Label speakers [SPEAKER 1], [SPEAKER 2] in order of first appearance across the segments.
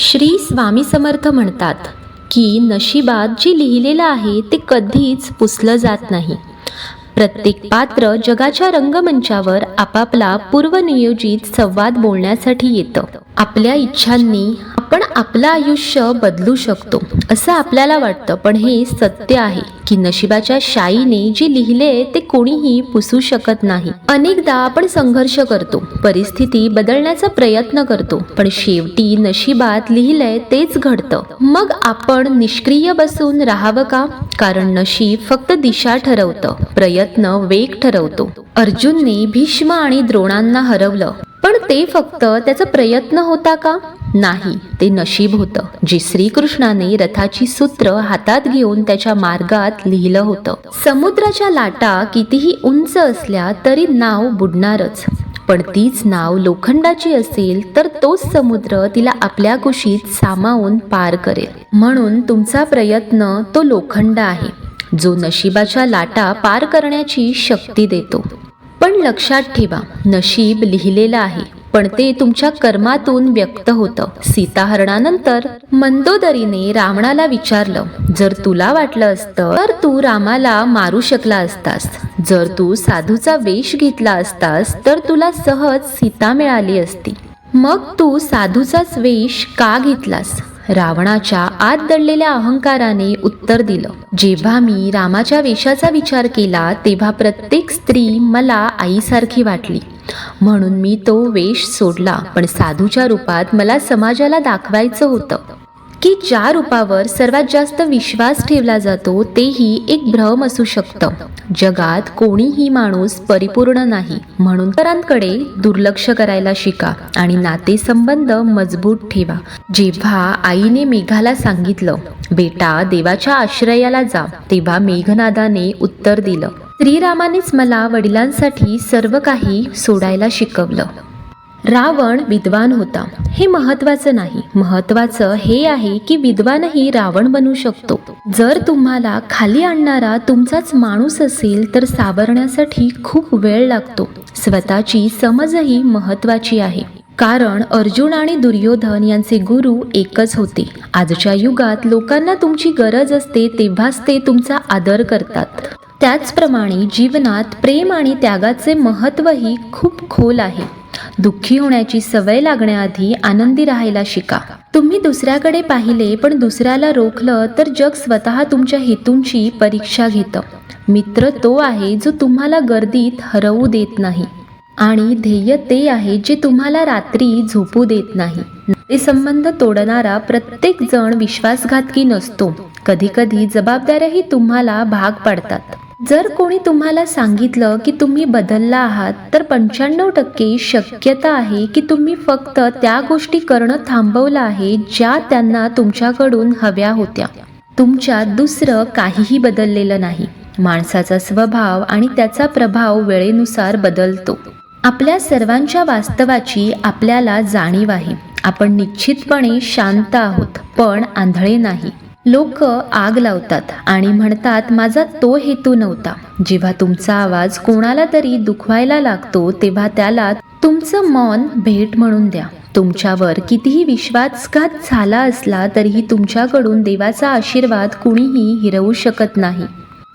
[SPEAKER 1] श्री स्वामी समर्थ म्हणतात की नशिबात जे लिहिलेलं आहे ते कधीच पुसलं जात नाही. प्रत्येक पात्र जगाच्या रंगमंचावर आपापला पूर्वनियोजित संवाद बोलण्यासाठी येतं. आपल्या इच्छांनी आपण आपलं आयुष्य बदलू शकतो असं आपल्याला वाटतं. पण हे सत्य आहे की नशिबाच्या शाईने जे लिहिले ते कोणीही पुसू शकत नाही. अनेकदा आपण संघर्ष करतो परिस्थिती बदलण्याचा प्रयत्न करतो पण शेवटी नशिबात लिहिलंय तेच घडतं. मग आपण निष्क्रिय बसून राहावं का? कारण नशीब फक्त दिशा ठरवतं प्रयत्न वेग ठरवतो. अर्जुनने भीष्म आणि द्रोणांना हरवलं. पण ते फक्त त्याचा प्रयत्न होता का? नाही ते नशीब होतं. जे श्रीकृष्णाने रथाची सूत्र हातात घेऊन त्याच्या मार्गात लिहिलं होतं. समुद्राच्या लाटा कितीही उंच असल्या तरी नाव बुडणारच. पण तीच नाव लोखंडाची असेल तर तोच समुद्र तिला आपल्या कुशीत सामावून पार करेल. म्हणून तुमचा प्रयत्न तो लोखंड आहे जो नशिबाच्या लाटा पार करण्याची शक्ती देतो. पण लक्षात ठेवा नशीब लिहिलेलं आहे. पण ते तुमच्या कर्मातून व्यक्त होतं. सीताहरणानंतर मंदोदरीने रावणाला विचारलं जर तुला वाटलं असतं तर तू रामाला मारू शकला असतास. जर तू साधूचा वेश घेतला असतास तर तुला सहज सीता मिळाली असती. मग तू साधूचाच वेश का घेतलास? रावणाच्या आत दडलेल्या अहंकाराने उत्तर दिलं. जेव्हा मी रामाच्या वेशाचा विचार केला तेव्हा प्रत्येक स्त्री मला आईसारखी वाटली. म्हणून मी तो वेश सोडला पण साधूच्या रूपात मला समाजाला दाखवायचं होतं. की ज्या रूपावर सर्वात जास्त विश्वास ठेवला जातो तेही एक भ्रम असू शकतं. जगात कोणीही माणूस परिपूर्ण नाही म्हणून परांकडे दुर्लक्ष करायला शिका आणि नातेसंबंध मजबूत ठेवा. जेव्हा आईने मेघाला सांगितलं बेटा देवाच्या आश्रयाला जा तेव्हा मेघनादाने उत्तर दिलं श्रीरामानेच मला वडिलांसाठी सर्व काही सोडायला शिकवलं. रावण विद्वान होता. हे महत्वाचं नाही. महत्वाचं हे आहे की विद्वानही रावण बनू शकतो. जर तुम्हाला खाली आणणारा तुमचाच माणूस असेल तर सावरण्यासाठी खूप वेळ लागतो. स्वतःची समजही महत्वाची आहे. कारण अर्जुन आणि दुर्योधन यांचे गुरु एकच होते. आजच्या युगात लोकांना तुमची गरज असते तेव्हाच ते तुमचा आदर करतात. त्याचप्रमाणे जीवनात प्रेम आणि त्यागाचे महत्त्वही खूप खोल आहे. दुःखी होण्याची सवय लागण्याआधी आनंदी राहायला शिका. तुम्ही दुसऱ्याकडे पाहिले पण दुसऱ्याला रोखलं तर जग स्वतः तुमच्या हेतूंची परीक्षा घेतं. मित्र तो आहे जो तुम्हाला गर्दीत हरवू देत नाही. आणि ध्येय ते आहे जे तुम्हाला रात्री झोपू देत नाही. ते संबंध तोडणारा प्रत्येक जण विश्वासघातकी नसतो. कधीकधी जबाबदाऱ्याही तुम्हाला भाग पाडतात. जर कोणी तुम्हाला सांगितलं की तुम्ही बदलला आहात तर पंच्याण्णव टक्के शक्यता आहे की तुम्ही फक्त त्या गोष्टी करणं थांबवलं आहे ज्या त्यांना तुमच्याकडून हव्या होत्या. तुमच्यात दुसरं काहीही बदललेलं नाही. माणसाचा स्वभाव आणि त्याचा प्रभाव वेळेनुसार बदलतो. आपल्या सर्वांच्या वास्तवाची आपल्याला जाणीव आहे. आपण निश्चितपणे शांत आहोत पण आंधळे नाही. लोक आग लावतात आणि म्हणतात माझा तो हेतू नव्हता. जेव्हा तुमचा आवाज कोणाला तरी दुखवायला लागतो तेव्हा त्याला तुमचं मौन भेट म्हणून द्या. तुमच्यावर कितीही विश्वासघात झाला असला तरीही तुमच्याकडून देवाचा आशीर्वाद कुणीही हिरवू शकत नाही.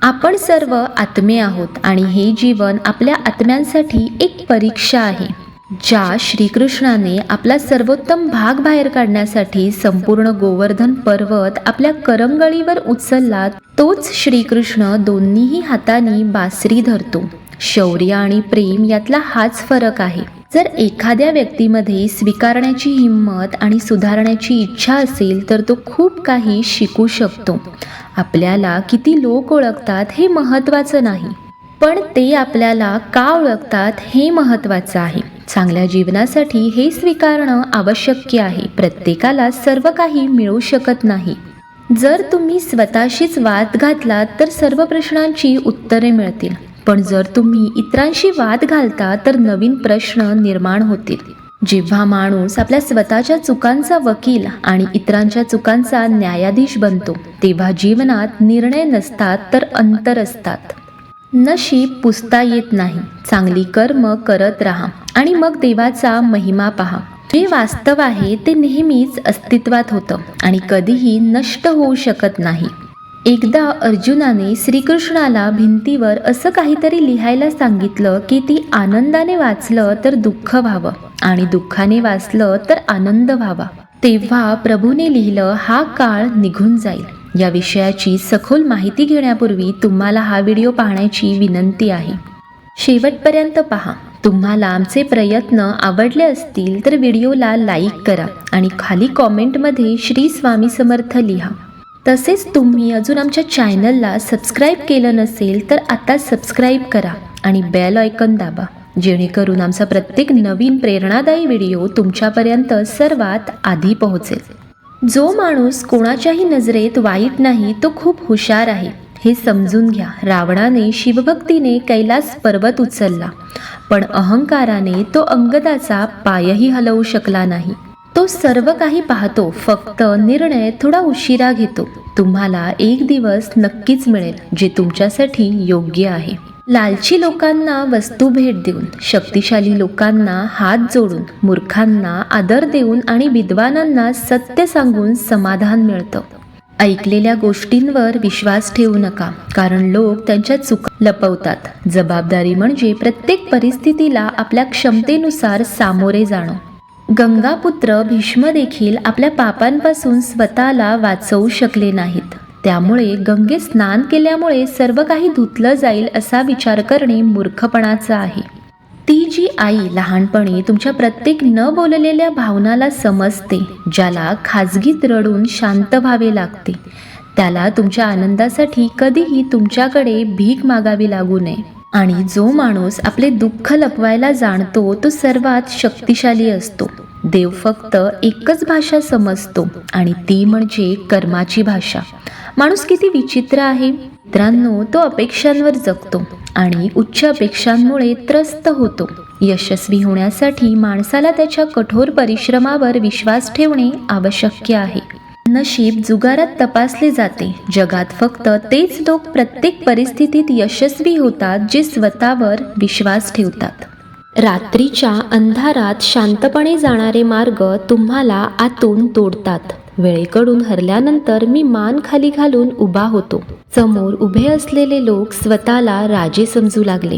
[SPEAKER 1] आपण सर्व आत्मे आहोत आणि हे जीवन आपल्या आत्म्यांसाठी एक परीक्षा आहे. ज्या श्रीकृष्णाने आपला सर्वोत्तम भाग बाहेर काढण्यासाठी संपूर्ण गोवर्धन पर्वत आपल्या करंगळीवर उचलला तोच श्रीकृष्ण दोन्हीही हातांनी बासरी धरतो. शौर्य आणि प्रेम यातला हाच फरक आहे. जर एखाद्या व्यक्तीमध्ये स्वीकारण्याची हिंमत आणि सुधारण्याची इच्छा असेल तर तो खूप काही शिकू शकतो. आपल्याला किती लोक ओळखतात हे महत्त्वाचं नाही. पण ते आपल्याला का ओळखतात हे महत्त्वाचं आहे. चांगल्या जीवनासाठी हे स्वीकारणं आवश्यक आहे. प्रत्येकाला सर्व काही मिळू शकत नाही. जर तुम्ही स्वतःशीच वाद घातलात तर सर्व प्रश्नांची उत्तरे मिळतील. पण जर तुम्ही इतरांशी वाद घालता तर नवीन प्रश्न निर्माण होतील. जेव्हा माणूस आपल्या स्वतःच्या चुकांचा वकील आणि इतरांच्या चुकांचा न्यायाधीश बनतो तेव्हा जीवनात निर्णय नसतात तर अंतर असतात. नशीब पुसता येत नाही. चांगली कर्म करत राहा आणि मग देवाचा महिमा पहा. जे वास्तव आहे ते नेहमीच अस्तित्वात होतं आणि कधीही नष्ट होऊ शकत नाही. एकदा अर्जुनाने श्रीकृष्णाला भिंतीवर असं काहीतरी लिहायला सांगितलं की ती आनंदाने वाचलं तर दुःख व्हावं आणि दुःखाने वाचलं तर आनंद व्हावा. तेव्हा प्रभूने लिहिलं हा काळ निघून जाईल. या विषयाची सखोल माहिती घेण्यापूर्वी तुम्हाला हा व्हिडिओ पाहण्याची विनंती आहे. शेवटपर्यंत पहा. तुम्हाला आमचे प्रयत्न आवडले असतील तर व्हिडिओला लाईक करा आणि खाली कॉमेंटमध्ये श्री स्वामी समर्थ लिहा. तसेच तुम्ही अजून आमच्या चॅनलला सबस्क्राईब केलं नसेल तर आता सबस्क्राईब करा आणि बेल आयकन दाबा. जेणेकरून आमचा प्रत्येक नवीन प्रेरणादायी व्हिडिओ तुमच्यापर्यंत सर्वात आधी पोहोचेल. जो माणूस कोणाच्याही नजरेत वाईट नाही तो खूप हुशार आहे. हे समजून घ्या. रावणाने शिवभक्तीने कैलास पर्वत उचलला. पण अहंकाराने तो अंगदाचा पायही हलवू शकला नाही. तो सर्व काही पाहतो. फक्त निर्णय थोडा उशिरा घेतो. तुम्हाला एक दिवस नक्कीच मिळेल जे तुमच्यासाठी योग्य आहे. लालची लोकांना वस्तू भेट देऊन शक्तिशाली लोकांना हात जोडून मूर्खांना आदर देऊन आणि विद्वानांना सत्य सांगून समाधान मिळतं. ऐकलेल्या गोष्टींवर विश्वास ठेवू नका कारण लोक त्यांच्या चुका लपवतात. जबाबदारी म्हणजे प्रत्येक परिस्थितीला आपल्या क्षमतेनुसार सामोरे जाणं. गंगापुत्र भीष्म देखील आपल्या पापांपासून स्वतःला वाचवू शकले नाहीत. त्यामुळे गंगेत स्नान केल्यामुळे सर्व काही धुतलं जाईल असा विचार करणे मूर्खपणाचा आहे. ती जी आई लहानपणी तुमच्या प्रत्येक न बोललेल्या भावनाला समजते ज्याला खाजगीत रडून शांत व्हावे लागते. त्याला तुमच्या आनंदासाठी कधीही तुमच्याकडे भीक मागावी लागू नये. आणि जो माणूस आपले दुःख लपवायला जाणतो तो सर्वात शक्तिशाली असतो. देव फक्त एकच भाषा समजतो आणि ती म्हणजे कर्माची भाषा. माणूस किती विचित्र आहे? मित्रांनो तो अपेक्षांवर जगतो आणि उच्च अपेक्षांमुळे त्रस्त होतो. यशस्वी होण्यासाठी माणसाला त्याच्या कठोर परिश्रमावर विश्वास ठेवणे आवश्यक आहे. नशीब जुगारात तपासले जाते. जगात फक्त तेच लोक प्रत्येक परिस्थितीत यशस्वी होतात जे स्वतःवर विश्वास ठेवतात. रात्रीच्या अंधारात शांतपणे जाणारे मार्ग तुम्हाला आतून तोडतात. वेळेकडून हरल्यानंतर मी मान खाली घालून उभा होतो. समोर उभे असलेले लोक स्वतःला राजे समजू लागले.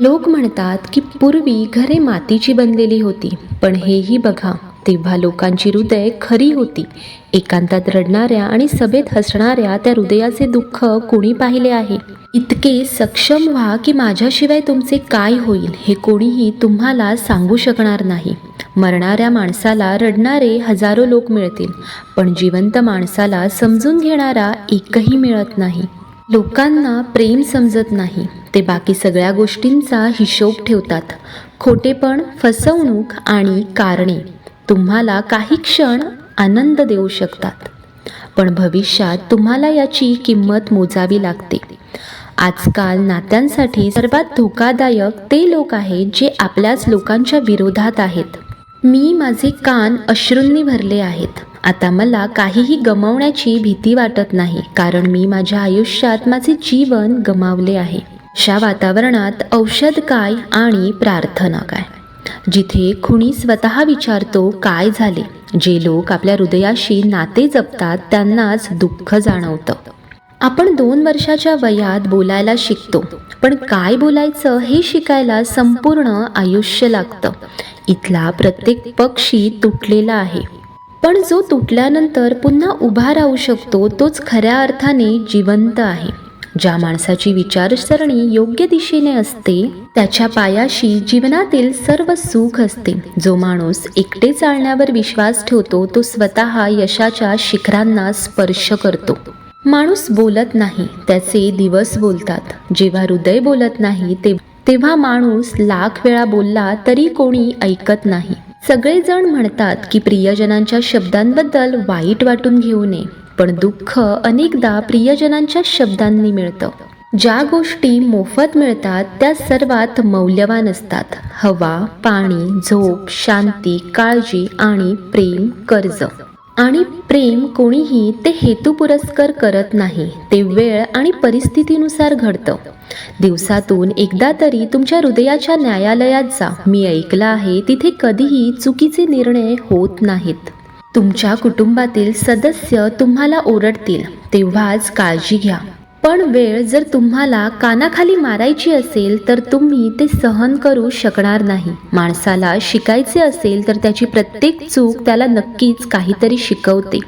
[SPEAKER 1] लोक म्हणतात की पूर्वी घरे मातीची बनलेली होती पण हेही बघा तेव्हा लोकांची हृदय खरी होती. एकांतात रडणाऱ्या आणि सभेत हसणाऱ्या त्या हृदयाचे दुःख कोणी पाहिले आहे? इतके सक्षम व्हा की माझ्याशिवाय तुमचे काय होईल हे कोणीही तुम्हाला सांगू शकणार नाही. मरणाऱ्या माणसाला रडणारे हजारो लोक मिळतील पण जिवंत माणसाला समजून घेणारा एकही मिळत नाही. लोकांना प्रेम समजत नाही ते बाकी सगळ्या गोष्टींचा हिशोब ठेवतात. खोटेपण फसवणूक आणि कारणे तुम्हाला काही क्षण आनंद देऊ शकतात. पण भविष्यात तुम्हाला याची किंमत मोजावी लागते. आजकाल नात्यांसाठी सर्वात धोकादायक ते लोक आहेत जे आपल्याच लोकांच्या विरोधात आहेत. मी माझे कान अश्रूंनी भरले आहेत. आता मला काहीही गमावण्याची भीती वाटत नाही कारण मी माझ्या आयुष्यात माझे जीवन गमावले आहे. अशा वातावरणात औषध काय आणि प्रार्थना काय? जिथे खुणी स्वतः विचारतो काय झाले? जे लोक आपल्या हृदयाशी नाते जपतात त्यांनाच दुःख जाणवतं. आपण दोन वर्षाच्या वयात बोलायला शिकतो पण काय बोलायचं हे शिकायला संपूर्ण आयुष्य लागतं. इथला प्रत्येक पक्षी तुटलेला आहे. पण जो तुटल्यानंतर पुन्हा उभा राहू शकतो तोच खऱ्या अर्थाने जिवंत आहे. ज्या माणसाची विचारसरणी योग्य दिशेने असते त्याच्या पायाशी जीवनातील सर्व सुख असते. जो माणूस एकटे चालण्यावर विश्वास ठेवतो तो स्वतः यशाच्या शिखरांना स्पर्श करतो. माणूस बोलत नाही त्याचे दिवस बोलतात. जेव्हा हृदय बोलत नाही ते तेव्हा माणूस लाख वेळा बोलला तरी कोणी ऐकत नाही. सगळेजण म्हणतात की प्रियजनांच्या शब्दांबद्दल वाईट वाटून घेऊ नये पण दुःख अनेकदा प्रियजनांच्या शब्दांनी मिळतं. ज्या गोष्टी मोफत मिळतात त्या सर्वात मौल्यवान असतात. हवा पाणी झोप शांती काळजी आणि प्रेम कर्ज. आणि प्रेम कोणीही ते हेतुपुरस्कर करत नाही. ते वेळ आणि परिस्थितीनुसार घडतं. दिवसातून एकदा तरी तुमच्या हृदयाच्या न्यायालयात जा. मी ऐकलं आहे तिथे कधीही चुकीचे निर्णय होत नाहीत. तुमच्या कुटुंबातील सदस्य तुम्हाला ओरडतील. तेव्हाच काळजी घ्या. पण वेळ जर तुम्हाला कानाखाली मारायची असेल तर तुम्ही ते सहन करू शकणार नाही. माणसाला शिकायचे असेल तर त्याची प्रत्येक चूक त्याला नक्कीच काहीतरी शिकवते.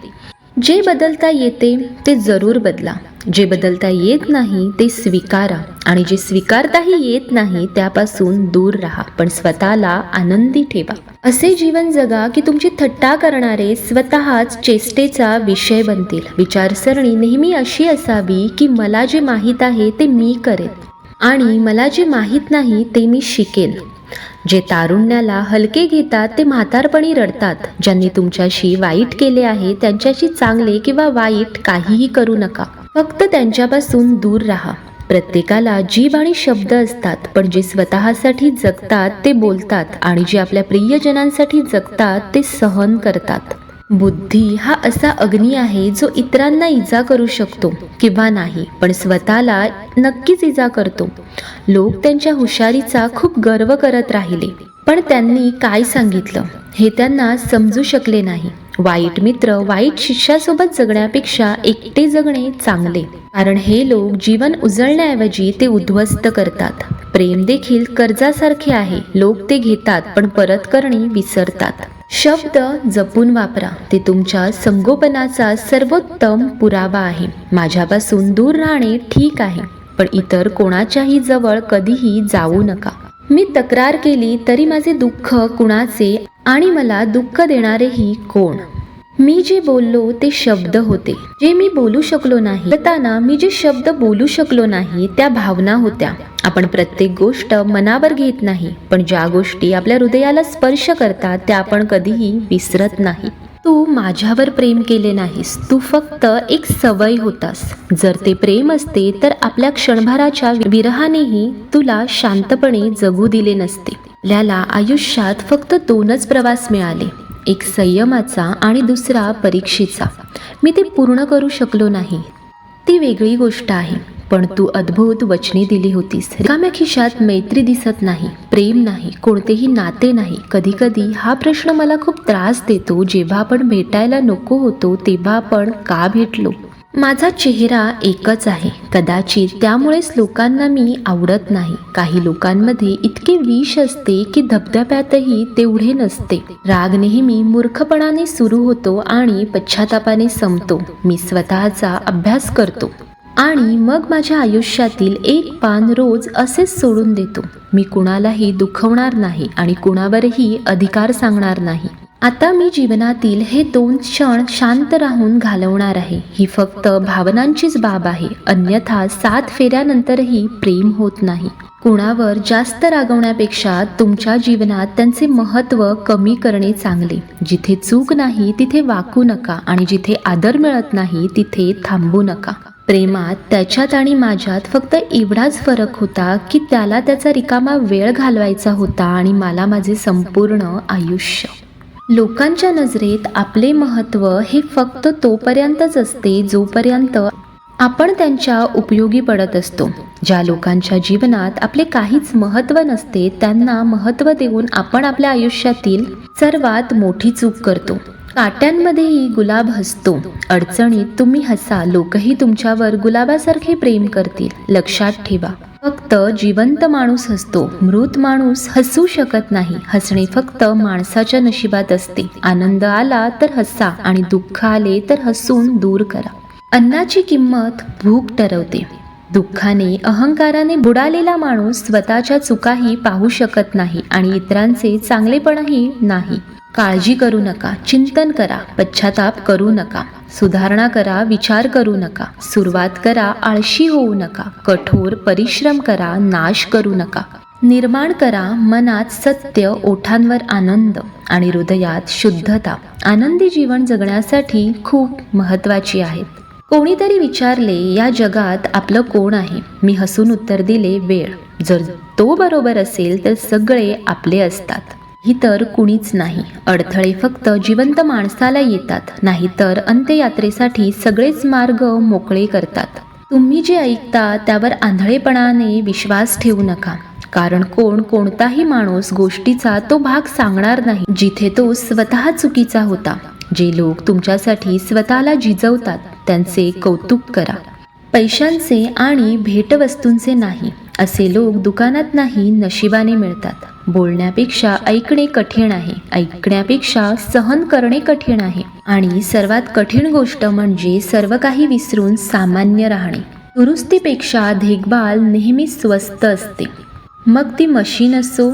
[SPEAKER 1] जे बदलता येते ते जरूर बदला. जे बदलता येत नाही ते स्वीकारा. आणि जे स्वीकारताही येत नाही त्यापासून दूर राहा. पण स्वतःला आनंदी ठेवा. असे जीवन जगा की तुमची थट्टा करणारे स्वतःच चेष्टेचा विषय बनतील. विचारसरणी नेहमी अशी असावी की मला जे माहीत आहे ते मी करेन. आणि मला जे माहीत नाही ते मी शिकेन. जे तारुण्याला हलके घेतात ते म्हातारपणी रडतात. ज्यांनी तुमच्याशी वाईट केले आहे त्यांच्याशी चांगले किंवा वाईट काहीही करू नका. फक्त त्यांच्यापासून दूर राहा. प्रत्येकाला जीभ आणि शब्द असतात पण जे स्वतःसाठी जगतात ते बोलतात आणि जे आपल्या प्रियजनांसाठी जगतात ते सहन करतात. बुद्धी हा असा अग्नी आहे जो इतरांना इजा करू शकतो किंवा नाही पण स्वतःला नक्कीच इजा करतो. लोक त्यांच्या हुशारीचा खूप गर्व करत राहिले पण त्यांनी काय सांगितलं हे त्यांना समजू शकले नाही. वाईट मित्र वाईट शिष्यासोबत जगण्यापेक्षा एकटे जगणे चांगले. कारण हे लोक जीवन उजळण्याऐवजी ते उद्ध्वस्त करतात. प्रेम देखील कर्जासारखे आहे. लोक ते घेतात पण परत करणे विसरतात. शब्द जपून वापरा. ते तुमच्या संगोपनाचा सर्वोत्तम पुरावा आहे. माझ्यापासून दूर राहणे ठीक आहे. पण इतर कोणाच्याही जवळ कधीही जाऊ नका. मी तक्रार केली तरी माझे दुःख कुणाचे आणि मला दुःख देणारेही कोण? मी जे बोललो ते शब्द होते. जे मी बोलू शकलो नाही बोलताना मी जे शब्द बोलू शकलो नाही त्या भावना होत्या. आपण प्रत्येक गोष्ट मनावर घेत नाही पण ज्या गोष्टी आपल्या हृदयाला स्पर्श करतात त्या आपण कधीही विसरत नाही. तू माझ्यावर प्रेम केले नाहीस. तू फक्त एक सवय होतास. जर ते प्रेम असते तर आपल्या क्षणभराच्या विरहानेही तुला शांतपणे जगू दिले नसते. आपल्याला आयुष्यात फक्त दोनच प्रवास मिळाले. एक संयमाचा आणि दुसरा परीक्षेचा. मी ते पूर्ण करू शकलो नाही. ती वेगळी गोष्ट आहे. पण तू अद्भुत वचने दिली होतीस. रिकाम्या खिशात मैत्री दिसत नाही प्रेम नाही कोणतेही नाते नाही. कधी कधी हा प्रश्न मला खूप त्रास देतो. जेव्हा आपण भेटायला नको होतो तेव्हा आपण का भेटलो? माझा चेहरा एकच आहे. कदाचित त्यामुळेच लोकांना मी आवडत नाही. काही लोकांमध्ये इतके विष असते की धबधब्यातही तेवढे नसते. राग नेहमी मूर्खपणाने सुरू होतो आणि पश्चातापाने संपतो. मी स्वतःचा अभ्यास करतो. आणि मग माझ्या आयुष्यातील एक पान रोज असेच सोडून देतो. मी कुणालाही दुखवणार नाही आणि कुणावरही अधिकार सांगणार नाही. आता मी जीवनातील हे दोन क्षण शांत राहून घालवणार आहे. ही फक्त भावनांचीच बाब आहे. अन्यथा सात फेऱ्यानंतरही प्रेम होत नाही. कुणावर जास्त रागवण्यापेक्षा तुमच्या जीवनात त्यांचे महत्त्व कमी करणे चांगले. जिथे चूक नाही तिथे वाकू नका आणि जिथे आदर मिळत नाही तिथे थांबू नका. प्रेमात त्याच्यात आणि माझ्यात फक्त एवढाच फरक होता की त्याला त्याचा रिकामा वेळ घालवायचा होता आणि मला माझे संपूर्ण आयुष्य. लोकांच्या नजरेत आपले महत्त्व हे फक्त तोपर्यंतच असते जोपर्यंत आपण त्यांच्या उपयोगी पडत असतो. ज्या लोकांच्या जीवनात आपले काहीच महत्त्व नसते त्यांना महत्त्व देऊन आपण आपल्या आयुष्यातील सर्वात मोठी चूक करतो. काट्यांमध्येही गुलाब हसतो. अडचणीत तुम्ही हसा लोकही तुमच्यावर गुलाबासारखे प्रेम करतील. लक्षात ठेवा फक्त जिवंत माणूस हसतो. मृत माणूस हसू शकत नाही. हसणे फक्त माणसाच्या नशिबात असते. आनंद आला तर हसा आणि दुःख आले तर हसून दूर करा. अन्नाची किंमत भूक ठरवते. दुःखाने अहंकाराने बुडालेला माणूस स्वतःच्या चुकाही पाहू शकत नाही आणि इतरांचे चांगलेपणही नाही. काळजी करू नका चिंतन करा पश्चाताप करू नका सुधारणा करा विचार करू नका सुरुवात करा आळशी होऊ नका कठोर परिश्रम करा नाश करू नका. निर्माण करा मनात सत्य ओठांवर आनंद आणि हृदयात शुद्धता. आनंदी जीवन जगण्यासाठी खूप महत्त्वाची आहेत कोणीतरी विचारले या जगात आपलं कोण आहे? मी हसून उत्तर दिले वेळ. जर तो बरोबर असेल तर सगळे आपले असतात. ही तर कुणीच नाही. अडथळे फक्त जिवंत माणसाला येतात नाहीतर अंत्ययात्रेसाठी सगळेच मार्ग मोकळे करतात. तुम्ही जे ऐकता त्यावर आंधळेपणाने विश्वास ठेवू नका. कारण कोण कोणताही माणूस गोष्टीचा तो भाग सांगणार नाही जिथे तो स्वतः चुकीचा होता. जे लोक तुमच्यासाठी स्वतःला झिजवतात त्यांचे कौतुक करा. पैशांचे आणि भेटवस्तूंचे नाही असे लोक दुकानात नाही नशिबाने मिळतात. बोलण्यापेक्षा ऐकणे कठीण आहे ऐकण्यापेक्षा सहन करणे कठीण आहे. आणि सर्वात कठीण गोष्ट म्हणजे सर्व काही विसरून सामान्य राहणे. दुरुस्तीपेक्षा देखभाल नेहमी स्वस्त असते. मग ती मशीन असो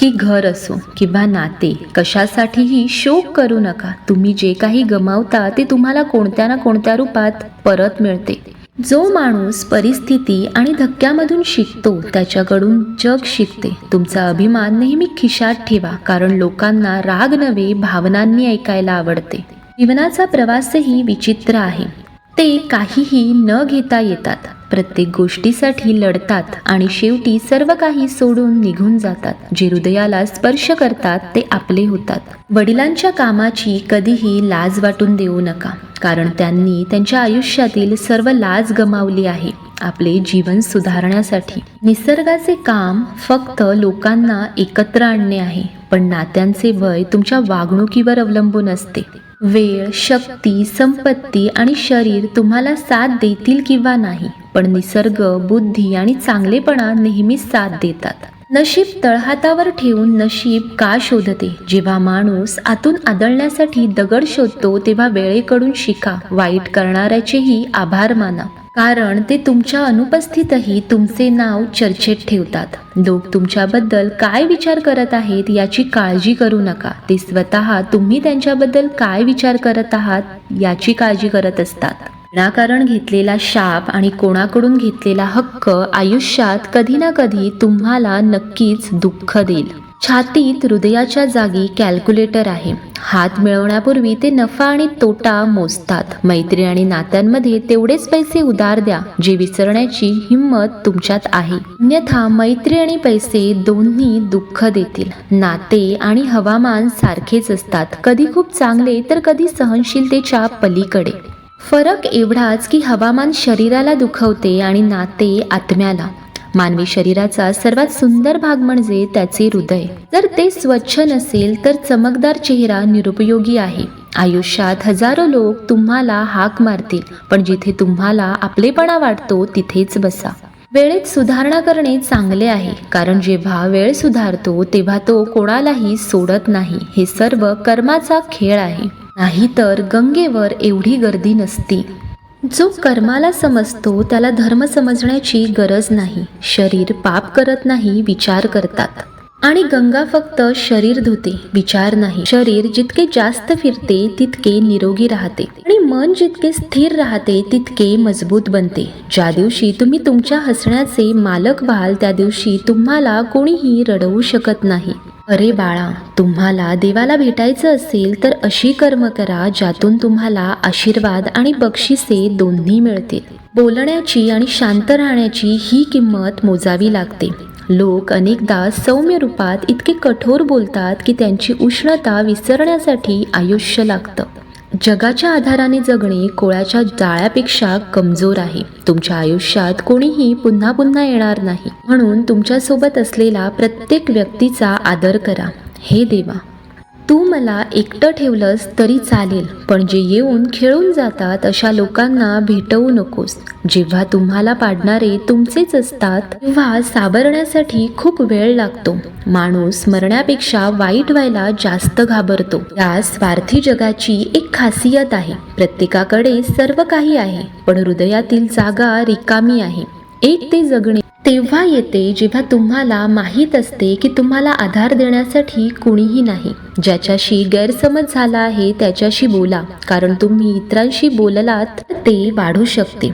[SPEAKER 1] की घर असो किंवा नाते कशासाठीही शोक करू नका. तुम्ही जे काही गमावता ते तुम्हाला कोणत्या ना कोणत्या रूपात परत मिळते. जो माणूस परिस्थिती आणि धक्क्यामधून शिकतो त्याच्याकडून जग शिकते. तुमचा अभिमान नेहमी खिशात ठेवा कारण लोकांना राग नव्हे भावनांनी ऐकायला आवडते. जीवनाचा प्रवासही विचित्र आहे. ते काहीही न घेता येतात. प्रत्येक गोष्टीसाठी लढतात आणि शेवटी सर्व काही सोडून निघून जातात. जे हृदयाला स्पर्श करतात ते आपले होतात. वडिलांच्या कामाची कधीही लाज वाटून देऊ नका कारण त्यांनी त्यांच्या आयुष्यातील सर्व लाज गमावली आहे. आपले जीवन सुधारण्यासाठी निसर्गाचे काम फक्त लोकांना एकत्र आणणे आहे पण नात्यांचे वय तुमच्या वागणुकीवर अवलंबून असते. वेळ शक्ती संपत्ती आणि शरीर तुम्हाला साथ देतील किंवा नाही. पण निसर्ग बुद्धी आणि चांगलेपणा नेहमीच साथ देतात. नशीब तळहातावर ठेवून नशीब का शोधते? जेव्हा माणूस आतून आदळण्यासाठी दगड शोधतो तेव्हा वेळेकडून शिका. वाईट करणाऱ्याचेही आभार माना. कारण ते तुमच्या अनुपस्थितही तुमचे नाव चर्चेत ठेवतात. लोक तुमच्याबद्दल काय विचार करत आहेत याची काळजी करू नका. ते स्वतः तुम्ही त्यांच्याबद्दल काय विचार करत आहात याची काळजी करत असतात. विनाकारण घेतलेला शाप आणि कोणाकडून घेतलेला हक्क आयुष्यात कधी ना कधी तुम्हाला नक्कीच दुःख देईल. छातीत हृदयाच्या जागी कॅल्क्युलेटर आहे. हात मिळवण्यापूर्वी ते नफा आणि तोटा मोजतात. मैत्री आणि नात्यांमध्ये तेवढेच पैसे उधार द्या जे विसरण्याची हिंमत तुमच्यात आहे. अन्यथा मैत्री आणि पैसे दोन्ही दुःख देतील. नाते आणि हवामान सारखेच असतात. कधी खूप चांगले तर कधी सहनशीलतेच्या पलीकडे. फरक एवढाच की हवामान शरीराला दुखवते आणि नाते आत्म्याला. मानवी शरीराचा सर्वात सुंदर भाग म्हणजे त्याचे हृदय. जर ते स्वच्छ नसेल तर चमकदार चेहरा निरुपयोगी आहे. आयुष्यात हजारो लोक तुम्हाला हाक मारतील पण जिथे तुम्हाला आपलेपणा वाटतो तिथेच बसा. वेळेत सुधारणा करणे चांगले आहे कारण जेव्हा वेळ सुधारतो तेव्हा तो कोणालाही सोडत नाही. हे सर्व कर्माचा खेळ आहे. नाहीतर गंगेवर एवढी गर्दी नसती. जो कर्माला समजतो त्याला धर्म समजण्याची गरज नाही. शरीर पाप करत नाही विचार करतात. आणि गंगा फक्त शरीर धुते विचार नाही. शरीर जितके जास्त फिरते तितके निरोगी राहते. आणि मन जितके स्थिर राहते तितके मजबूत बनते. ज्या दिवशी तुम्ही तुमच्या हसण्याचे मालक व्हाल त्या दिवशी तुम्हाला कोणीही रडवू शकत नाही. अरे बाळा तुम्हाला देवाला भेटायचं असेल तर अशी कर्म करा ज्यातून तुम्हाला आशीर्वाद आणि बक्षिसे दोन्ही मिळतील. बोलण्याची आणि शांत राहण्याची ही किंमत मोजावी लागते. लोक अनेकदा सौम्य रूपात इतके कठोर बोलतात की त्यांची उष्णता विसरण्यासाठी आयुष्य लागतं. जगाच्या आधाराने जगणे कोळ्याच्या जाळ्यापेक्षा कमजोर आहे. तुमच्या आयुष्यात कोणीही पुन्हा पुन्हा येणार नाही. म्हणून तुमच्यासोबत असलेला प्रत्येक व्यक्तीचा आदर करा. हे देवा. तू मला एकटं ठेवलंस तरी चालेल पण जे येऊन खेळून जातात अशा लोकांना भेटवू नकोस. जेव्हा तुम्हाला पाडणारे तुमचेच असतात तेव्हा साबरण्यासाठी खूप वेळ लागतो. माणूस मरण्यापेक्षा वाईट व्हायला जास्त घाबरतो. या स्वार्थी जगाची एक खासियत आहे. प्रत्येकाकडे सर्व काही आहे पण हृदयातील जागा रिकामी आहे. एक ते जगणे तेव्हा येते जेव्हा तुम्हाला माहीत असते की तुम्हाला आधार देण्यासाठी कुणीही नाही. ज्याच्याशी गैरसमज झाला आहे त्याच्याशी बोला कारण तुम्ही इतरांशी बोललात ते वाढू शकते.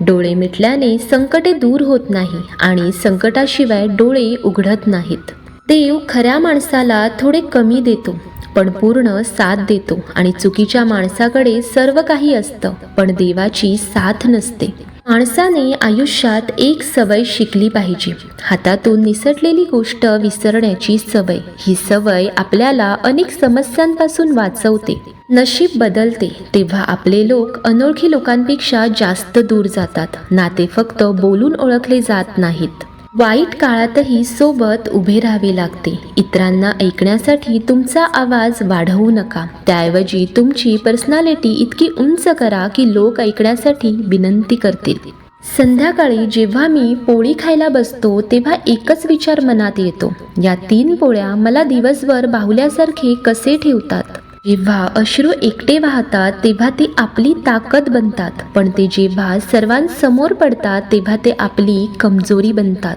[SPEAKER 1] डोळे मिटल्याने संकटे दूर होत नाही आणि संकटाशिवाय डोळे उघडत नाहीत. देव खऱ्या माणसाला थोडे कमी देतो पण पूर्ण साथ देतो आणि चुकीच्या माणसाकडे सर्व काही असतं पण देवाची साथ नसते. माणसाने आयुष्यात एक सवय शिकली पाहिजे. हातातून निसटलेली गोष्ट विसरण्याची सवय. ही सवय आपल्याला अनेक समस्यांपासून वाचवते. नशीब बदलते. तेव्हा आपले लोक अनोळखी लोकांपेक्षा जास्त दूर जातात. नाते फक्त बोलून ओळखले जात नाहीत. वाईट काळातही सोबत उभे राहावे लागते. इतरांना ऐकण्यासाठी तुमचा आवाज वाढवू नका. त्याऐवजी तुमची पर्सनॅलिटी इतकी उंच करा की लोक ऐकण्यासाठी विनंती करतील. संध्याकाळी जेव्हा मी पोळी खायला बसतो तेव्हा एकच विचार मनात येतो. या तीन पोळ्या मला दिवसभर बाहुल्यासारखे कसे ठेवतात? जेव्हा अश्रू एकटे वाहतात तेव्हा ते आपली ताकद बनतात. पण ते जेव्हा सर्वांसमोर पडतात तेव्हा ते आपली कमजोरी बनतात.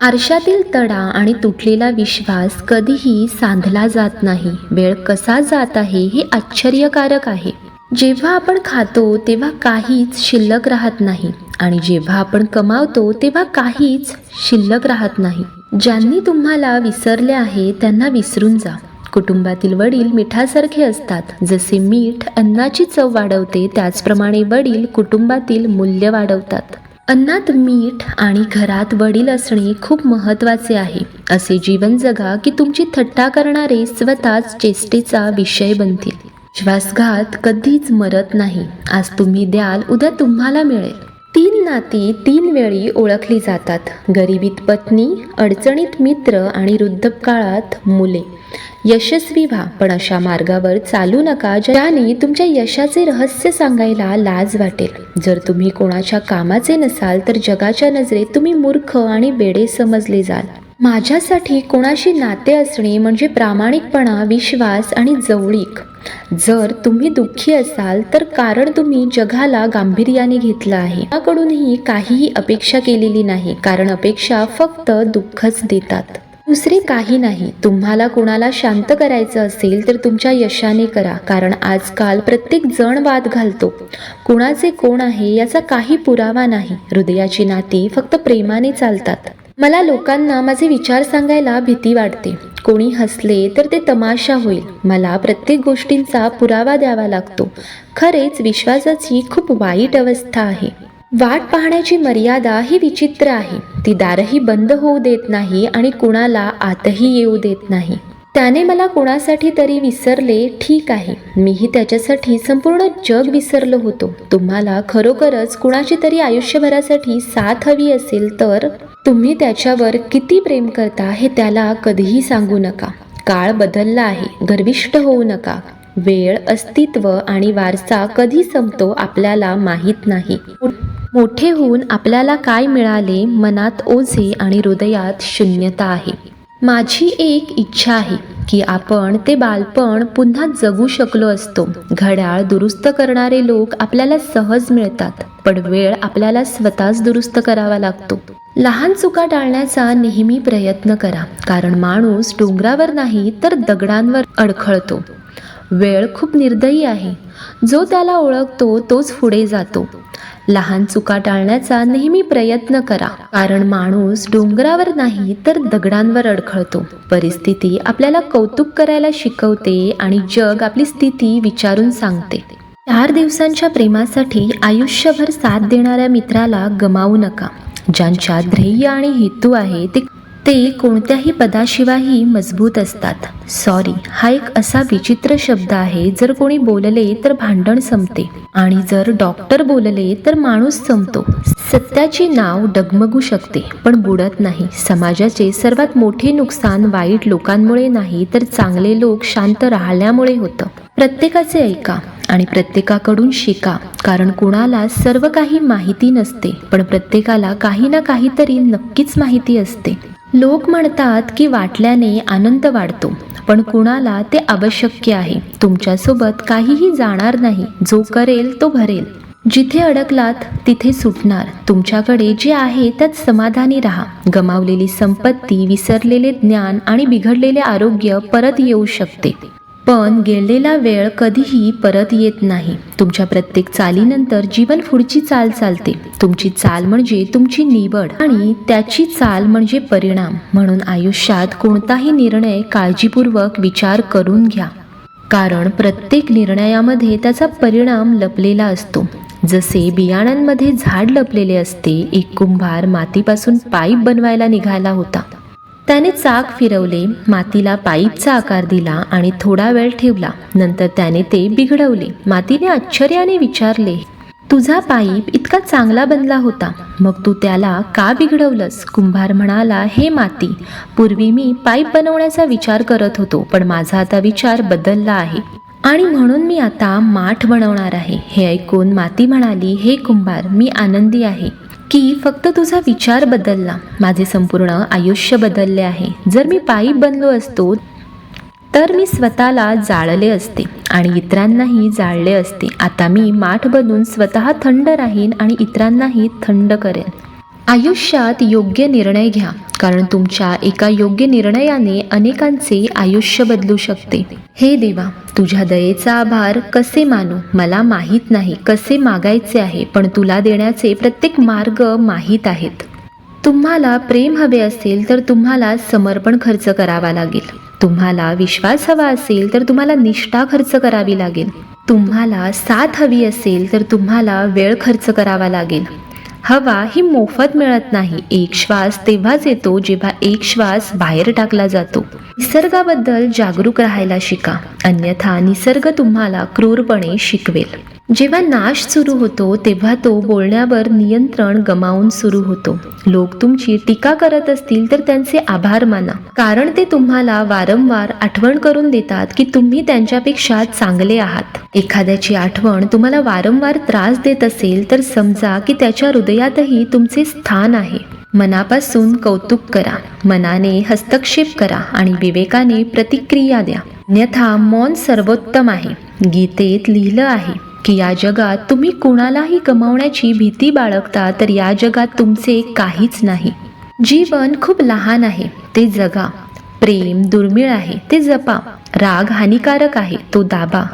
[SPEAKER 1] आरशातील तडा आणि तुटलेला विश्वास कधीही सांधला जात नाही. वेळ कसा जात आहे हे आश्चर्यकारक आहे. जेव्हा आपण खातो तेव्हा काहीच शिल्लक राहत नाही. आणि जेव्हा आपण कमावतो तेव्हा काहीच शिल्लक राहत नाही. ज्यांनी तुम्हाला विसरले आहे त्यांना विसरून जा. कुटुंबातील वडील मिठासारखे असतात. जसे मीठ अन्नाची चव वाढवते त्याचप्रमाणे वडील कुटुंबातील मूल्य वाढवतात. अन्नात मीठ आणि घरात वडील असणे खूप महत्त्वाचे आहे. असे जीवन जगा की तुमची थट्टा करणारे स्वतःच चेष्टेचा विषय बनतील. श्वासघात कधीच मरत नाही. आज तुम्ही द्याल उद्या तुम्हाला मिळेल. तीन नाती तीन वेळी ओळखली जातात. गरिबीत पत्नी अडचणीत मित्र आणि वृद्धकाळात मुले. यशस्वी व्हा पण अशा मार्गावर चालू नका ज्याने तुमच्या यशाचे रहस्य सांगायला लाज वाटेल. जर तुम्ही कोणाच्या कामाचे नसाल तर जगाच्या नजरेत तुम्ही मूर्ख आणि वेडे समजले जाल. माझ्यासाठी कोणाशी नाते असणे म्हणजे प्रामाणिकपणा विश्वास आणि जवळीक. जर तुम्ही दुःखी असाल तर कारण तुम्ही जगाला गांभीर्याने घेतलं आहे. कोणाकडूनही काहीही अपेक्षा केलेली नाही कारण अपेक्षा फक्त दुःखच देतात. दुसरे काही नाही. तुम्हाला कोणाला शांत करायचं असेल तर तुमच्या यशाने करा कारण आजकाल प्रत्येक जण वाद घालतो. कुणाचे कोण आहे याचा काही पुरावा नाही. हृदयाची नाती फक्त प्रेमाने चालतात. मला लोकांना माझे विचार सांगायला भीती वाटते. कोणी हसले तर ते तमाशा होईल. मला प्रत्येक गोष्टींचा पुरावा द्यावा लागतो. खरेच विश्वासाची खूप वाईट अवस्था आहे. वाट पाहण्याची मर्यादा ही विचित्र आहे. ती दारही बंद होऊ देत नाही आणि कुणाला आतही येऊ देत नाही. त्याने मला कोणासाठी तरी विसरले ठीक आहे. मीही त्याच्यासाठी संपूर्ण जग विसरलो होतो. तुम्हाला खरोखरच कुणाची तरी आयुष्यभरासाठी साथ हवी असेल तर तुम्ही त्याच्यावर किती प्रेम करता हे त्याला कधीही सांगू नका. काळ बदलला आहे. गर्विष्ट होऊ नका. वेळ अस्तित्व आणि वारसा कधी संपतो आपल्याला माहीत नाही. मोठे होऊन आपल्याला काय मिळाले मनात ओझे आणि हृदयात शून्यता आहे. माझी एक इच्छा आहे की आपण ते बालपण पुन्हा जगू शकलो असतो. घड्याळ दुरुस्त करणारे लोक आपल्याला सहज मिळतात पण वेळ आपल्याला स्वतःच दुरुस्त करावा लागतो. लहान चुका टाळण्याचा नेहमी प्रयत्न करा कारण माणूस डोंगरावर नाही तर दगडांवर अडखळतो. वेळ खूप निर्दयी आहे. जो त्याला ओळखतो तोच पुढे जातो. लहान चुका टाळण्याचा नेहमी प्रयत्न करा. कारण माणूस डोंगरावर नाही तर दगडांवर अडखळतो. परिस्थिती आपल्याला कौतुक करायला शिकवते आणि जग आपली स्थिती विचारून सांगते. चार दिवसांच्या प्रेमासाठी आयुष्यभर साथ देणाऱ्या मित्राला गमावू नका. ज्यांच्या ध्येय आणि हेतू आहे ते ते कोणत्याही पदाशिवायही मजबूत असतात. सॉरी हा एक असा विचित्र शब्द आहे जर कोणी बोलले तर भांडण संपते आणि जर डॉक्टर बोलले तर माणूस संपतो. सत्याची नाव डगमगू शकते पण बुडत नाही. समाजाचे सर्वात मोठे नुकसान वाईट लोकांमुळे नाही तर चांगले लोक शांत राहिल्यामुळे होतं. प्रत्येकाचे ऐका आणि प्रत्येकाकडून शिका कारण कुणाला सर्व काही माहिती नसते पण प्रत्येकाला काही ना काहीतरी नक्कीच माहिती असते. लोक म्हणतात की वाटल्याने आनंद वाढतो पण कुणाला ते आवश्यक आहे. तुमच्यासोबत काहीही जाणार नाही जो करेल तो भरेल. जिथे अडकलात तिथे सुटणार. तुमच्याकडे जे आहे त्यात समाधानी राहा. गमावलेली संपत्ती विसरलेले ज्ञान आणि बिघडलेले आरोग्य परत येऊ शकते. पण गेलेला वेळ कधीही परत येत नाही. तुमच्या प्रत्येक चालीनंतर जीवन पुढची चाल चालते. तुमची चाल म्हणजे तुमची निवड आणि त्याची चाल म्हणजे परिणाम. म्हणून आयुष्यात कोणताही निर्णय काळजीपूर्वक विचार करून घ्या. कारण प्रत्येक निर्णयामध्ये त्याचा परिणाम लपलेला असतो. जसे बियाणांमध्ये झाड लपलेले असते एक कुंभार मातीपासून पाईप बनवायला निघाला होता. त्याने चाक फिरवले मातीला पाईपचा आकार दिला आणि थोडा वेळ ठेवला. नंतर त्याने ते बिघडवले. मातीने आश्चर्याने विचारले तुझा पाईप इतका चांगला बनला होता. मग तू त्याला का बिघडवलंस? कुंभार म्हणाला हे माती. पूर्वी मी पाईप बनवण्याचा विचार करत होतो पण माझा आता विचार बदलला आहे. आणि म्हणून मी आता माठ बनवणार आहे. हे ऐकून माती म्हणाली हे कुंभार मी आनंदी आहे. की फक्त तुझा विचार बदलला. माझे संपूर्ण आयुष्य बदलले आहे. जर मी पाईप बनलो असतो तर मी स्वतःला जाळले असते आणि इतरांनाही जाळले असते. आता मी माठ बनून स्वतः थंड राहीन आणि इतरांनाही थंड करेन. आयुष्यात योग्य निर्णय घ्या कारण तुमच्या एका योग्य निर्णयाने अनेकांचे आयुष्य बदलू शकते. हे देवा तुझ्या दयेचा आभार कसे मानू? मला माहीत नाही कसे मागायचे आहे पण तुला देण्याचे प्रत्येक मार्ग माहीत आहेत. तुम्हाला प्रेम हवे असेल तर तुम्हाला समर्पण खर्च करावा लागेल. तुम्हाला विश्वास हवा असेल तर तुम्हाला निष्ठा खर्च करावी लागेल. तुम्हाला साथ हवी असेल तर तुम्हाला वेळ खर्च करावा लागेल. हवा ही मोफत मिळत नाही. एक श्वास तेव्हाच येतो जेव्हा एक श्वास बाहेर टाकला जातो. निसर्गाबद्दल जागरूक राहायला शिका. अन्यथा निसर्ग तुम्हाला क्रूरपणे शिकवेल. जेव्हा नाश सुरू होतो तेव्हा तो बोलण्यावर नियंत्रण गमावून सुरू होतो. लोक तुमची टीका करत असतील तर त्यांचे आभार माना. कारण ते तुम्हाला वारंवार आठवण करून देतात की तुम्ही त्यांच्यापेक्षा चांगले आहात. एखाद्याची आठवण तुम्हाला वारंवार त्रास देत असेल तर समजा की त्याच्या हृदयातही तुमचे स्थान आहे. मनापासून कौतुक करा. मनाने हस्तक्षेप करा आणि विवेकाने प्रतिक्रिया द्या. अन्यथा मौन सर्वोत्तम आहे. गीतेत लिहिलं आहे की या जगात तुम्ही कुणालाही गमावण्याची भीती बाळगता तर या जगात तुमचे काहीच नाही. जीवन खूप लहान आहे ते जगा. प्रेम दुर्मिळ आहे ते जपा. राग हानिकारक आहे तो दाबा.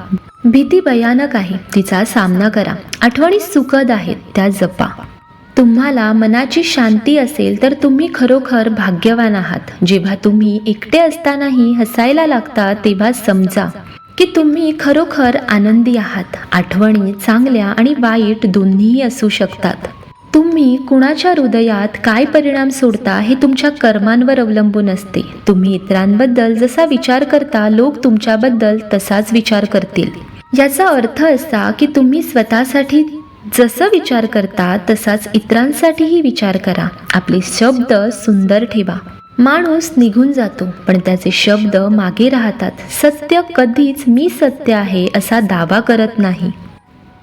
[SPEAKER 1] भीती भयानक आहे तिचा सामना करा. आठवणी सुखद आहेत त्या जपा. तुम्हाला मनाची शांती असेल तर तुम्ही खरोखर भाग्यवान आहात. जेव्हा तुम्ही एकटे असतानाही हसायला लागता तेव्हा समजा. की तुम्ही खरोखर आनंदी आहात. आठवणी चांगल्या आणि वाईट दोन्हीही असू शकतात. तुम्ही कुणाच्या हृदयात काय परिणाम सोडता हे तुमच्या कर्मांवर अवलंबून असते. तुम्ही इतरांबद्दल जसा विचार करता लोक तुमच्याबद्दल तसाच विचार करतील. याचा अर्थ असा की तुम्ही स्वतःसाठी जसं विचार करता तसाच इतरांसाठीही विचार करा. आपले शब्द सुंदर ठेवा. माणूस निघून जातो पण त्याचे शब्द मागे राहतात. सत्य कधीच मी सत्य आहे असा दावा करत नाही.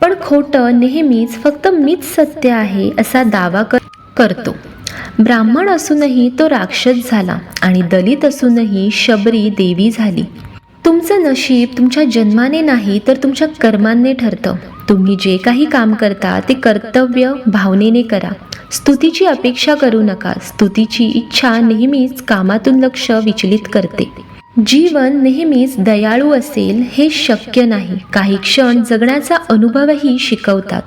[SPEAKER 1] पण खोटं नेहमीच फक्त मीच सत्य आहे असा दावा कर करतो. ब्राह्मण असूनही तो राक्षस झाला आणि दलित असूनही शबरी देवी झाली. तुमचं नशीब तुमच्या जन्माने नाही तर तुमच्या कर्मांनी ठरतं. तुम्ही जे काही काम करता ते कर्तव्य भावनेने करा. स्तुतीची अपेक्षा करू नका. स्तुतीची इच्छा नेहमीच कामातून लक्ष विचलित करते. जीवन नेहमीच दयाळू असेल हे शक्य नाही. काही क्षण जगण्याचा अनुभवही शिकवतात.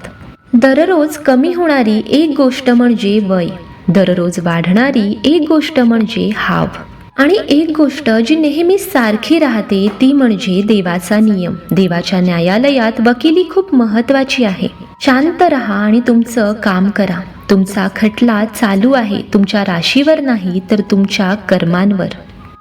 [SPEAKER 1] दररोज कमी होणारी एक गोष्ट म्हणजे वय. दररोज वाढणारी एक गोष्ट म्हणजे हाव. आणि एक गोष्ट जी नेहमी सारखी राहते ती म्हणजे देवाचा नियम. देवाच्या न्यायालयात वकिली खूप महत्वाची आहे. शांत राहा आणि तुमचं काम करा. तुमचा खटला चालू आहे. तुमच्या राशीवर नाही तर तुमच्या कर्मांवर.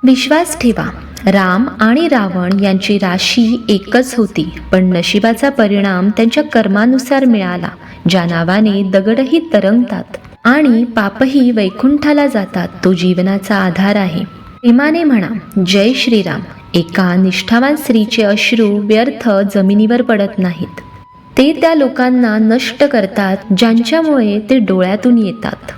[SPEAKER 1] विश्वास ठेवा. राम आणि रावण यांची राशी एकच होती पण नशिबाचा परिणाम त्यांच्या कर्मानुसार मिळाला ज्या नावाने दगडही तरंगतात आणि पापही वैकुंठाला जातात. तो जीवनाचा आधार आहे. प्रेमाने म्हणा जय श्रीराम. एका निष्ठावान स्त्रीचे अश्रू व्यर्थ जमिनीवर पडत नाहीत. ते त्या लोकांना नष्ट करतात ज्यांच्यामुळे ते डोळ्यातून येतात.